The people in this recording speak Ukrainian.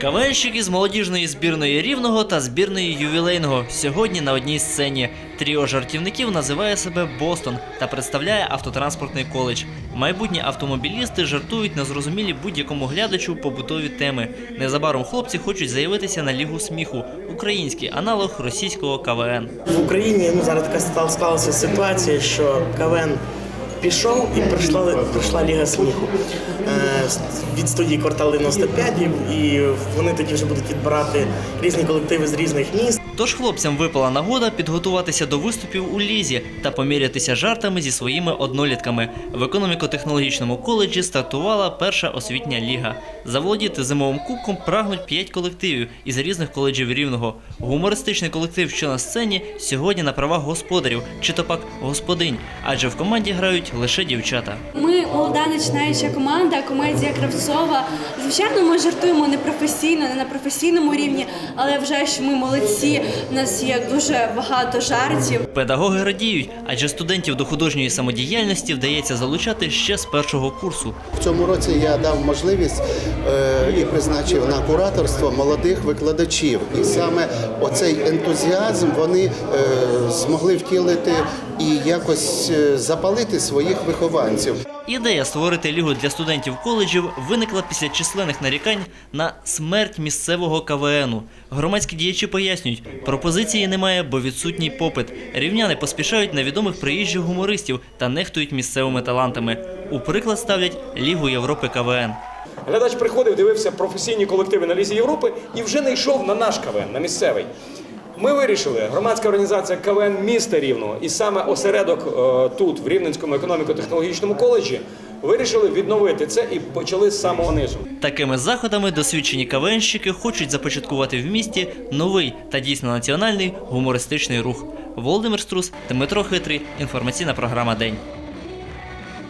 КВНщики з молодіжної збірної рівного та збірної ювілейного сьогодні на одній сцені. Тріо жартівників називає себе Бостон та представляє автотранспортний коледж. Майбутні автомобілісти жартують на зрозумілі будь-якому глядачу побутові теми. Незабаром хлопці хочуть заявитися на лігу сміху, український аналог російського КВН. В Україні ну, зараз така склалася ситуація, що КВН пішов і прийшла, прийшла Ліга сміху е, від студії Квартал 95, і, і вони тоді вже будуть відбирати різні колективи з різних міст. Тож хлопцям випала нагода підготуватися до виступів у лізі та помірятися жартами зі своїми однолітками. В економіко-технологічному коледжі стартувала перша освітня ліга. Заволодіти зимовим кубком прагнуть п'ять колективів із різних коледжів рівного. Гумористичний колектив, що на сцені, сьогодні на правах господарів чи то пак господинь, адже в команді грають лише дівчата. Ми молода починаюча команда, комедія Кравцова. Звичайно, ми жартуємо не професійно, не на професійному рівні, але я вважаю, що ми молодці. У нас є дуже багато жартів. Педагоги радіють, адже студентів до художньої самодіяльності вдається залучати ще з першого курсу. В цьому році я дав можливість е, і призначив на кураторство молодих викладачів. І саме оцей ентузіазм вони е, змогли втілити і якось е, запалити своїх вихованців. Ідея створити лігу для студентів коледжів виникла після численних нарікань на смерть місцевого КВНу. Громадські діячі пояснюють, пропозиції немає, бо відсутній попит. Рівняни поспішають на відомих приїжджих гумористів та нехтують місцевими талантами. У приклад ставлять Лігу Європи КВН. Глядач приходив, дивився професійні колективи на лізі Європи і вже не йшов на наш КВН, на місцевий. Ми вирішили, громадська організація КВН міста Рівного і саме осередок е, тут, в Рівненському економіко-технологічному коледжі, вирішили відновити це і почали з самого низу. Такими заходами досвідчені КВНщики хочуть започаткувати в місті новий та дійсно національний гумористичний рух. Володимир Струс, Дмитро Хитрий. Інформаційна програма День.